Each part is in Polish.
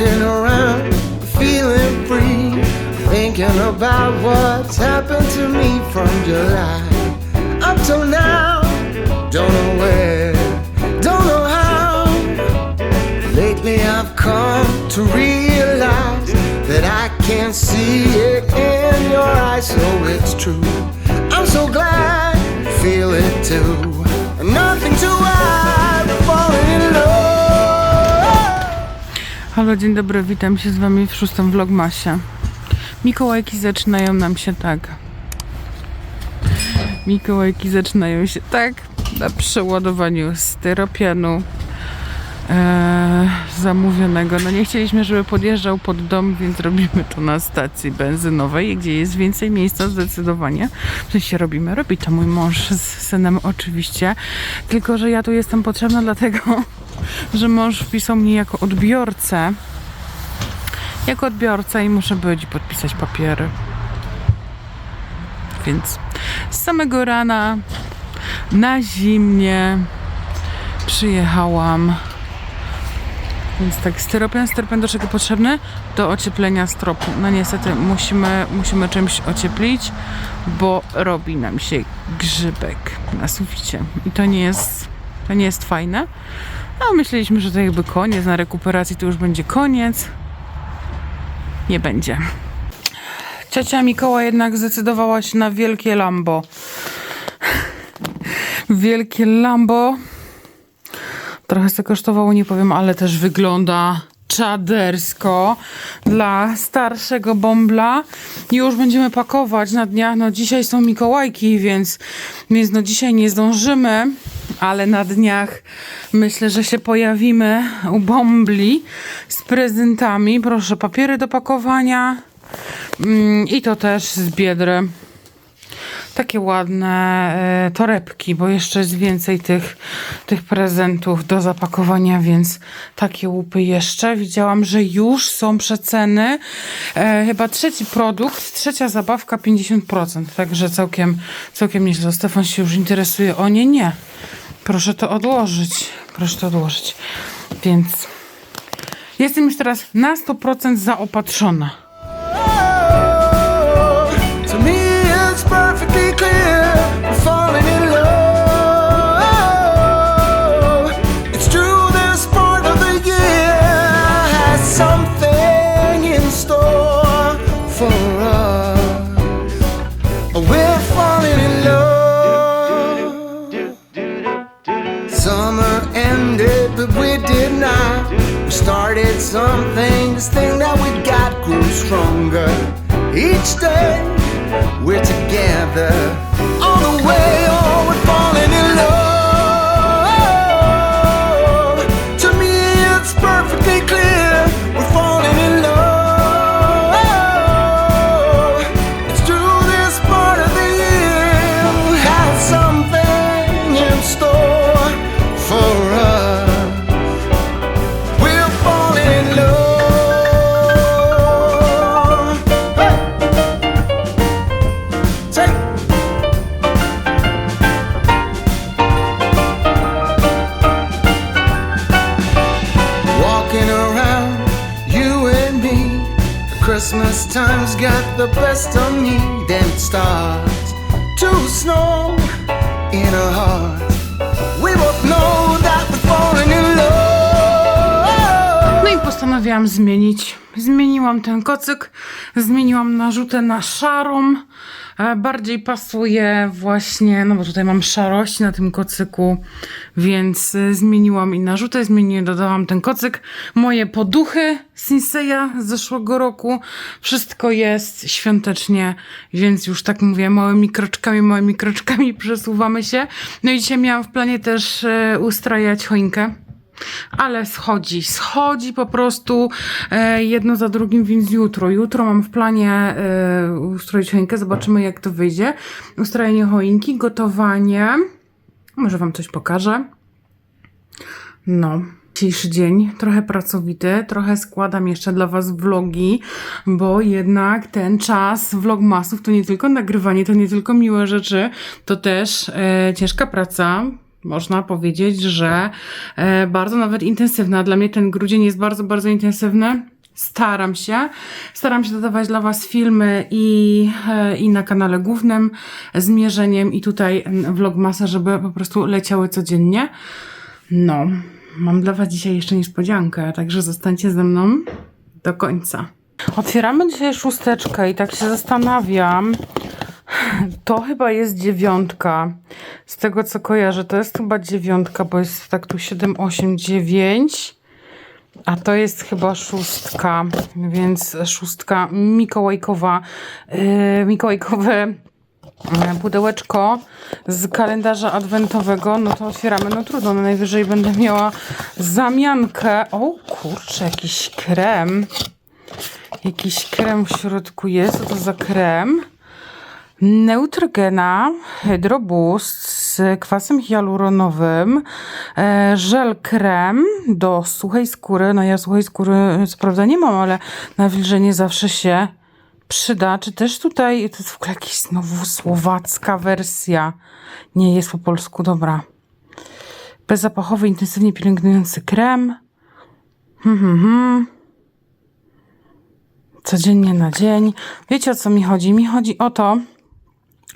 Walking around, feeling free, thinking about what's happened to me from July up till now. Don't know where, don't know how. Lately I've come to realize that I can see it in your eyes, so it's true. I'm so glad you feel it too. Halo, dzień dobry, witam się z wami w szóstym vlogmasie. Mikołajki zaczynają nam się tak. Mikołajki zaczynają się tak na przeładowaniu styropianu e, zamówionego. No nie chcieliśmy, żeby podjeżdżał pod dom, więc robimy to na stacji benzynowej, gdzie jest więcej miejsca zdecydowanie. W sensie robimy, robi to mój mąż z synem oczywiście. Tylko, że ja tu jestem potrzebna dlatego, że mąż wpisał mnie jako odbiorcę. Jako odbiorca i muszę być i podpisać papiery. Więc z samego rana na zimnie przyjechałam. Więc tak, styropian, styropian do czego potrzebny? Do ocieplenia stropu. No niestety musimy, musimy czymś ocieplić, bo robi nam się grzybek na suficie. I to nie jest, to nie jest fajne. A myśleliśmy, że to jakby koniec, na rekuperacji to już będzie koniec. Nie będzie. Ciocia Mikoła jednak zdecydowała się na wielkie Lambo. Wielkie Lambo. Trochę sobie kosztowało, nie powiem, ale też wygląda czadersko dla starszego bąbla. Już będziemy pakować na dniach. No dzisiaj są Mikołajki, więc, więc no dzisiaj nie zdążymy, ale na dniach myślę, że się pojawimy u bąbli z prezentami. Proszę, papiery do pakowania mm, i to też z Biedry takie ładne e, torebki, bo jeszcze jest więcej tych, tych prezentów do zapakowania, więc takie łupy jeszcze. Widziałam, że już są przeceny. E, chyba trzeci produkt, trzecia zabawka 50%, także całkiem, całkiem nieźle. Stefan się już interesuje. O nie, nie. Proszę to odłożyć. Proszę to odłożyć. Więc jestem już teraz na 100% zaopatrzona. Something. This thing that we got grew stronger each day. We're together postanowiłam zmienić. Zmieniłam ten kocyk, zmieniłam narzutę na szarą. E, Bardziej pasuje właśnie, no bo tutaj mam szarość na tym kocyku, więc e, zmieniłam i narzutę, zmieniłam, dodałam ten kocyk. Moje poduchy Sinseya z zeszłego roku. Wszystko jest świątecznie, więc już tak mówię, małymi kroczkami, małymi kroczkami przesuwamy się. No i dzisiaj miałam w planie też e, ustrajać choinkę. Ale schodzi, schodzi po prostu e, jedno za drugim, więc jutro. Jutro mam w planie e, ustroić choinkę, zobaczymy jak to wyjdzie. Ustrojenie choinki, gotowanie. Może Wam coś pokażę. No. Dzisiejszy dzień trochę pracowity, trochę składam jeszcze dla Was vlogi, bo jednak ten czas vlogmasów to nie tylko nagrywanie, to nie tylko miłe rzeczy, to też e, ciężka praca, można powiedzieć, że e, bardzo nawet intensywna. Dla mnie ten grudzień jest bardzo, bardzo intensywny. Staram się. Staram się dodawać dla Was filmy i, e, i na kanale głównym z mierzeniem i tutaj vlogmasa, żeby po prostu leciały codziennie. No, mam dla Was dzisiaj jeszcze niespodziankę, także zostańcie ze mną do końca. Otwieramy dzisiaj szósteczkę i tak się zastanawiam. To chyba jest dziewiątka. Z tego co kojarzę, to jest chyba dziewiątka, bo jest tak tu 7, 8, 9. A to jest chyba szóstka, więc szóstka mikołajkowa, yy, mikołajkowe yy, pudełeczko z kalendarza adwentowego. No to otwieramy, no trudno, no najwyżej będę miała zamiankę. O kurczę, jakiś krem. Jakiś krem w środku jest. Co to za krem? Neutrogena, Hydroboost z kwasem hialuronowym, e, żel krem do suchej skóry. No ja suchej skóry co prawda nie mam, ale na wilżenie zawsze się przyda. Czy też tutaj, to jest w ogóle jakaś znowu słowacka wersja. Nie, jest po polsku, dobra. Bezzapachowy, intensywnie pielęgnujący krem. Hmm, hmm, hmm codziennie na dzień. Wiecie o co mi chodzi? Mi chodzi o to,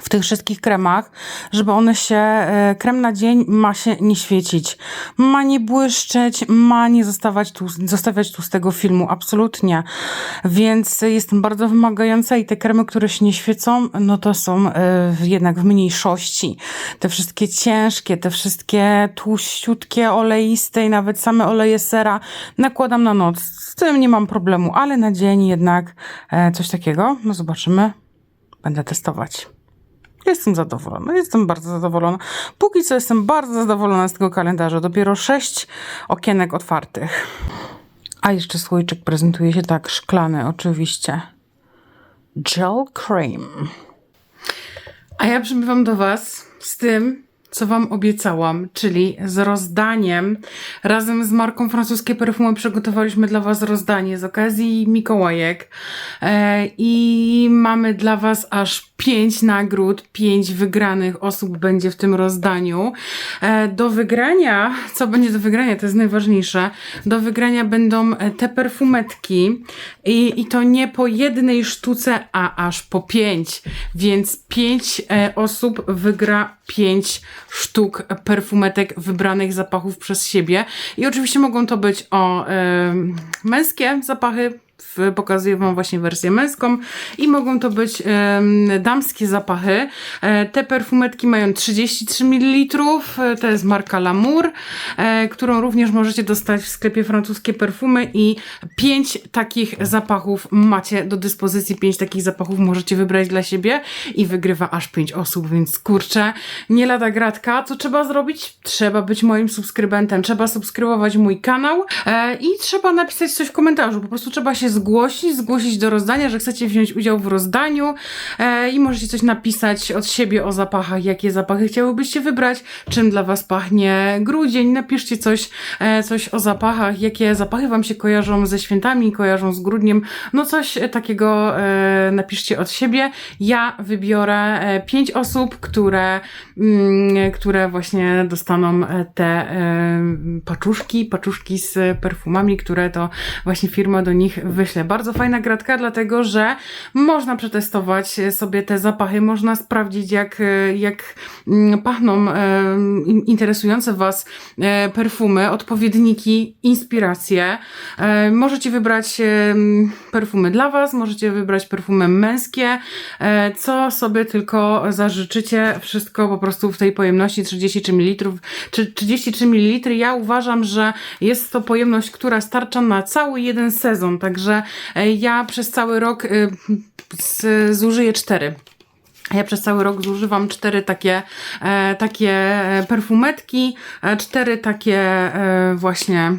w tych wszystkich kremach, żeby one się, e, krem na dzień ma się nie świecić, ma nie błyszczeć, ma nie zostawać tu, zostawiać tu z tego filmu, absolutnie. Więc jestem bardzo wymagająca i te kremy, które się nie świecą, no to są y, jednak w mniejszości. Te wszystkie ciężkie, te wszystkie tłuściutkie, oleiste i nawet same oleje sera nakładam na noc. Z tym nie mam problemu, ale na dzień jednak y, coś takiego, no zobaczymy. Będę testować. Jestem zadowolona, jestem bardzo zadowolona. Póki co jestem bardzo zadowolona z tego kalendarza. Dopiero sześć okienek otwartych. A jeszcze słoiczek prezentuje się tak, szklany oczywiście. Gel cream. A ja przybywam do Was z tym, co Wam obiecałam, czyli z rozdaniem. Razem z marką Francuskie Perfumy przygotowaliśmy dla Was rozdanie z okazji Mikołajek e, i mamy dla Was aż pięć nagród, pięć wygranych osób będzie w tym rozdaniu. E, do wygrania, co będzie do wygrania, to jest najważniejsze, do wygrania będą te perfumetki i, i to nie po jednej sztuce, a aż po pięć, więc pięć e, osób wygra pięć sztuk perfumetek wybranych zapachów przez siebie. I oczywiście mogą to być o e, męskie zapachy, pokazuję Wam właśnie wersję męską i mogą to być damskie zapachy. E, te perfumetki mają 33 ml, e, to jest marka Lamour, e, którą również możecie dostać w sklepie francuskie perfumy i 5 takich zapachów macie do dyspozycji, 5 takich zapachów możecie wybrać dla siebie i wygrywa aż 5 osób, więc kurczę, nie lada gratka. Co trzeba zrobić? Trzeba być moim subskrybentem, trzeba subskrybować mój kanał i trzeba napisać coś w komentarzu, po prostu trzeba się zgłosić, zgłosić do rozdania, że chcecie wziąć udział w rozdaniu e, i możecie coś napisać od siebie o zapachach, jakie zapachy chciałybyście wybrać, czym dla Was pachnie grudzień, napiszcie coś, e, coś o zapachach, jakie zapachy Wam się kojarzą ze świętami, kojarzą z grudniem, no coś takiego e, napiszcie od siebie. Ja wybiorę e, pięć osób, które, mm, które właśnie dostaną e, te e, paczuszki, paczuszki z perfumami, które to właśnie firma do nich wyśle. Bardzo fajna gratka, dlatego że można przetestować sobie te zapachy, można sprawdzić jak, jak mm, pachną e, in- interesujące Was e, perfumy, odpowiedniki, inspiracje. E, Możecie wybrać perfumy dla Was, możecie wybrać perfumy męskie, co sobie tylko zażyczycie. Wszystko po prostu w tej pojemności 33 ml. Czy 33 ml ja uważam, że jest to pojemność, która starcza na cały jeden sezon, także e, ja przez cały rok z, zużyję cztery. Ja przez cały rok zużywam cztery takie, e, takie e, perfumetki, cztery takie właśnie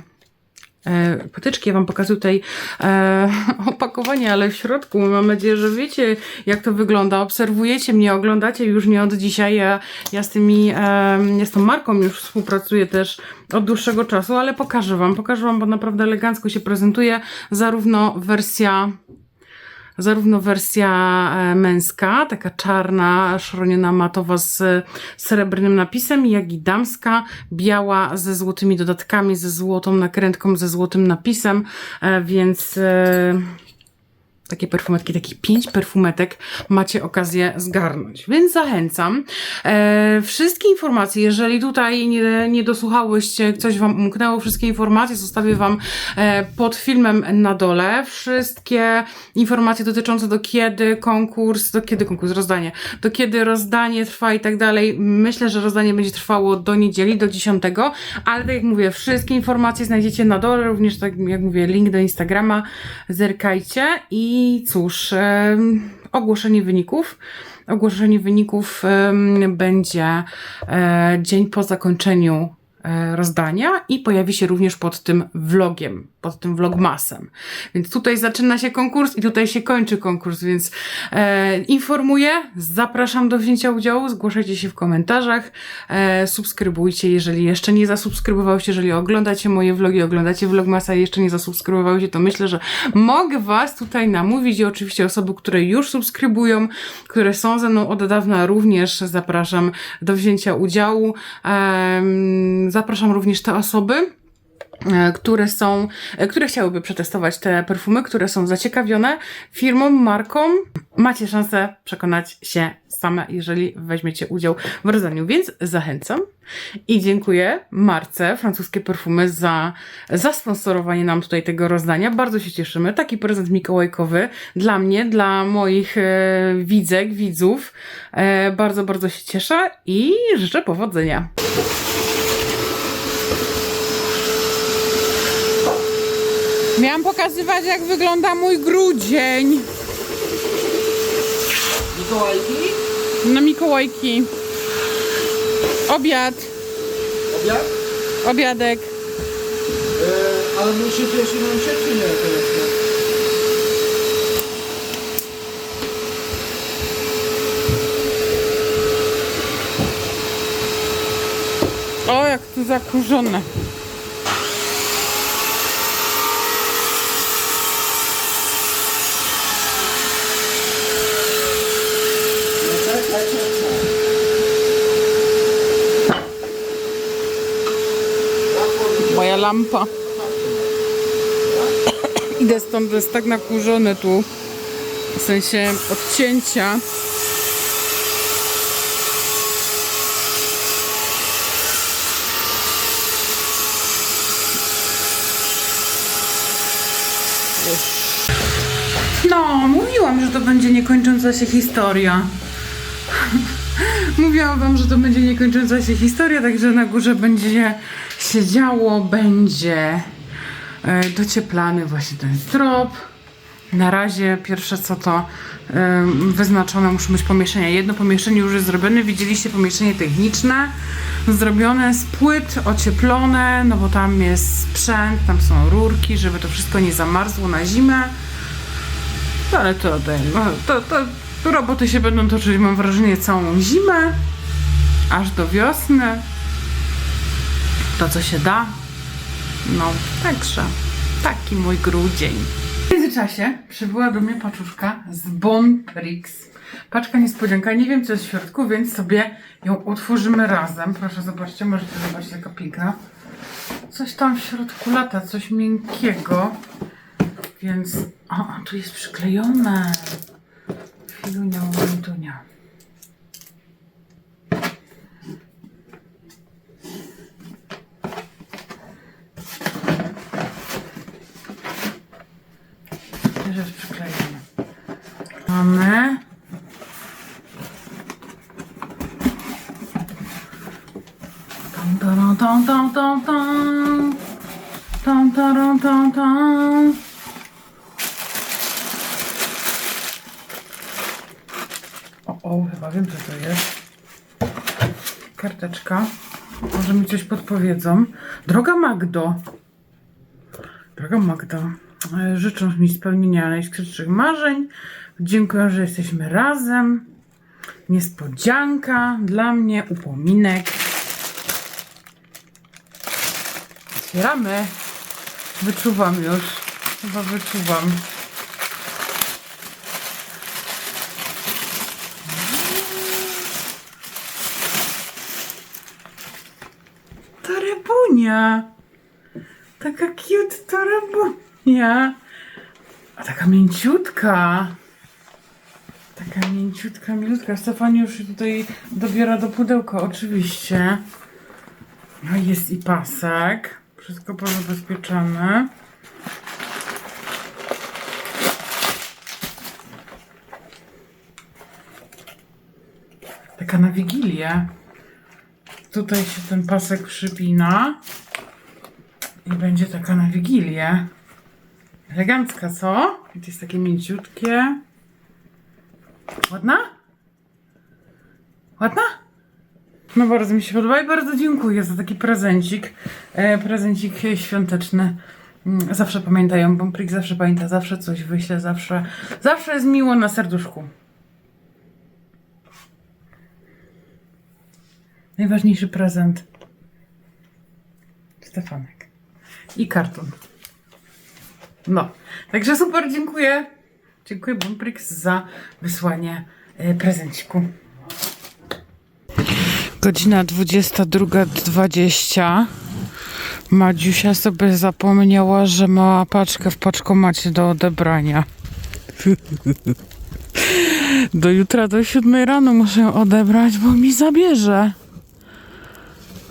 potyczki. Ja Wam pokazuję tutaj e, opakowanie, ale w środku mam nadzieję, że wiecie jak to wygląda. Obserwujecie mnie, oglądacie już nie od dzisiaj. Ja, ja z tymi, e, ja z tą marką już współpracuję też od dłuższego czasu, ale pokażę Wam, pokażę Wam, bo naprawdę elegancko się prezentuje zarówno wersja zarówno wersja e, męska, taka czarna, szroniona matowa z srebrnym napisem, jak i damska, biała ze złotymi dodatkami, ze złotą nakrętką, ze złotym napisem, e, więc e, takie perfumetki, takich pięć perfumetek macie okazję zgarnąć. Więc zachęcam. E, wszystkie informacje, jeżeli tutaj nie, nie dosłuchałyście, coś Wam umknęło, wszystkie informacje zostawię Wam e, pod filmem na dole. Wszystkie informacje dotyczące do kiedy konkurs, do kiedy konkurs, rozdanie, do kiedy rozdanie trwa i tak dalej. Myślę, że rozdanie będzie trwało do niedzieli, do 10, ale tak jak mówię, wszystkie informacje znajdziecie na dole, również tak jak mówię, link do Instagrama, zerkajcie i cóż, em, ogłoszenie wyników. Ogłoszenie wyników będzie e, dzień po zakończeniu e, rozdania i pojawi się również pod tym vlogiem, pod tym vlogmasem. Więc tutaj zaczyna się konkurs i tutaj się kończy konkurs, więc e, informuję, zapraszam do wzięcia udziału, zgłaszajcie się w komentarzach, e, subskrybujcie, jeżeli jeszcze nie zasubskrybowaliście, jeżeli oglądacie moje vlogi, oglądacie vlogmasa i jeszcze nie zasubskrybowaliście, to myślę, że mogę Was tutaj namówić i oczywiście osoby, które już subskrybują, które są ze mną od dawna również zapraszam do wzięcia udziału. Em, zapraszam również te osoby, e, które są, e, które chciałyby przetestować te perfumy, które są zaciekawione firmą, marką. Macie szansę przekonać się same, jeżeli weźmiecie udział w rozdaniu, więc zachęcam. I dziękuję Marce, francuskie perfumy, za zasponsorowanie nam tutaj tego rozdania. Bardzo się cieszymy. Taki prezent mikołajkowy dla mnie, dla moich e, widzek, widzów. E, bardzo, bardzo się cieszę i życzę powodzenia. Miałam pokazywać, jak wygląda mój grudzień Mikołajki? na Mikołajki. Obiad, Obiad? obiadek. E, ale nam się czy nie? Teraz, nie? O, jak tu zakurzone. No tak, tak, tak, tak. Moja lampa. Idę stąd, jest tak nakurzone tu. W sensie odcięcia. No, mówiłam, że to będzie niekończąca się historia. Mówiłam wam, że to będzie niekończąca się historia, także na górze będzie się działo, będzie e, docieplany właśnie ten strop. Na razie pierwsze co to wyznaczone muszą być pomieszczenia. Jedno pomieszczenie już jest zrobione, widzieliście pomieszczenie techniczne, zrobione z płyt, ocieplone, no bo tam jest sprzęt, tam są rurki, żeby to wszystko nie zamarzło na zimę. No ale to, to, to, to roboty się będą toczyć, mam wrażenie, całą zimę, aż do wiosny. To, co się da. No, także taki mój grudzień. W międzyczasie przybyła do mnie paczuszka z Bon Prix. Paczka niespodzianka, nie wiem co jest w środku, więc sobie ją otworzymy razem. Proszę, zobaczcie, możecie zobaczyć jaka piękna. Coś tam w środku lata, coś miękkiego. Więc, o, tu jest przyklejone. Chwilunia, momentunia. Jest przyklejone. Mamy. Tam, tam, tam, tam, tam, tam. Tam, tam, tam, tam. O, o, chyba wiem, co to jest. Karteczka. Może mi coś podpowiedzą. Droga Magdo. Droga Magdo. E, życzą mi spełnienia najskrytszych marzeń. Dziękuję, że jesteśmy razem. Niespodzianka dla mnie, upominek. Otwieramy. Wyczuwam już. Chyba wyczuwam. To rybunia. Taka cute to rybunia rambunia. A taka mięciutka. Taka mięciutka, milutka. Stefani już tutaj dobiera do pudełka, oczywiście. No jest i pasek. Wszystko pozabezpieczone. Taka na wigilię. Tutaj się ten pasek przypina. I będzie taka na wigilię. Elegancka, co? To jest takie mięciutkie. Ładna? Ładna? No bardzo mi się podoba i bardzo dziękuję za taki prezencik. E, prezencik świąteczny. Mm, Zawsze pamiętają, Bomprik zawsze pamięta, zawsze coś wyśle, zawsze, zawsze jest miło na serduszku. Najważniejszy prezent. Stefanek. I karton. No, także super, dziękuję. Dziękuję Bomprix za wysłanie e, prezenciku. Godzina 22.20. Madziusia sobie zapomniała, że ma paczkę w paczkomacie do odebrania. Do jutra do 7 rano muszę ją odebrać, bo mi zabierze.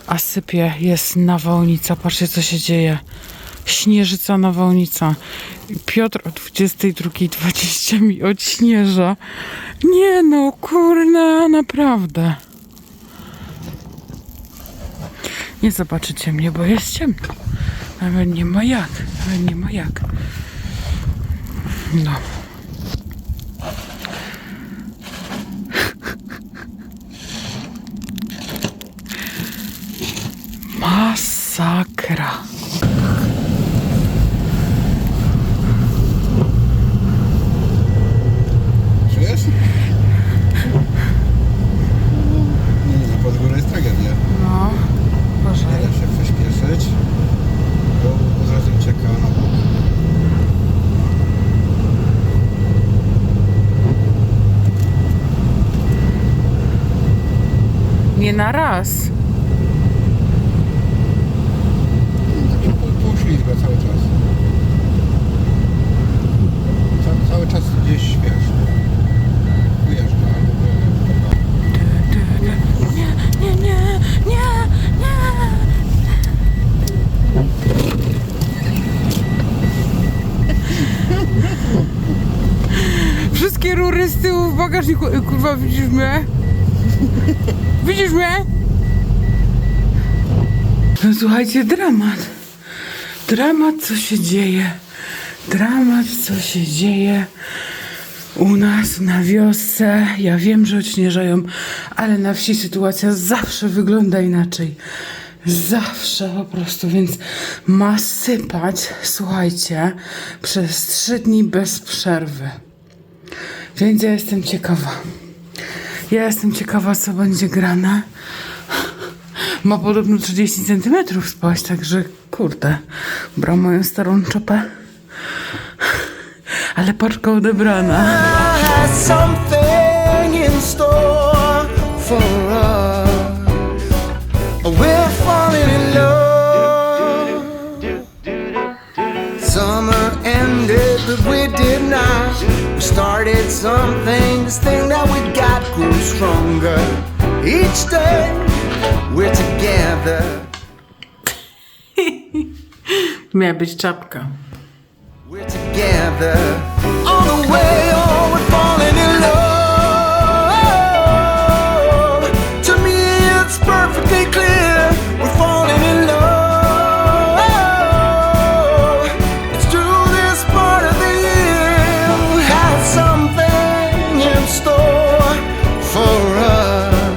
A sypie, jest nawałnica. Patrzcie, co się dzieje. Śnieżyca nawałnica. Piotr o 22.20 mi odśnieża. Nie no, kurna, naprawdę. Nie zobaczycie mnie, bo jest ciemno. Nawet nie ma jak. Nawet nie ma jak. No. Masakra. Czujesz? Nie, nie, pod górę jest tragedia. No, Boże. Nie da się przyspieszyć, bo od razu ucieka na bok. Nie na raz. Tak się pół- półślizga cały czas. Ca, cały czas gdzieś, wiesz, wyjeżdża. Nie, nie, nie, nie, nie. Wszystkie rury z tyłu w bagażniku. Kurwa, widzisz mnie? Widzisz mnie? No słuchajcie, dramat. Dramat, co się dzieje. Dramat, co się dzieje. U nas na wiosce, ja wiem, że odśnieżają, ale na wsi sytuacja zawsze wygląda inaczej. Zawsze po prostu, więc ma sypać, słuchajcie, przez trzy dni bez przerwy. Więc ja jestem ciekawa. Ja jestem ciekawa, co będzie grane. Ma podobno 30 cm spaść, także kurde, brał moją starą czopę. Ale paczka odebrana. I had something in store for us. We're falling in love. Summer ended, but we did not. We started something. This thing that we got grew stronger. Each day we're together. Miała być czapka together.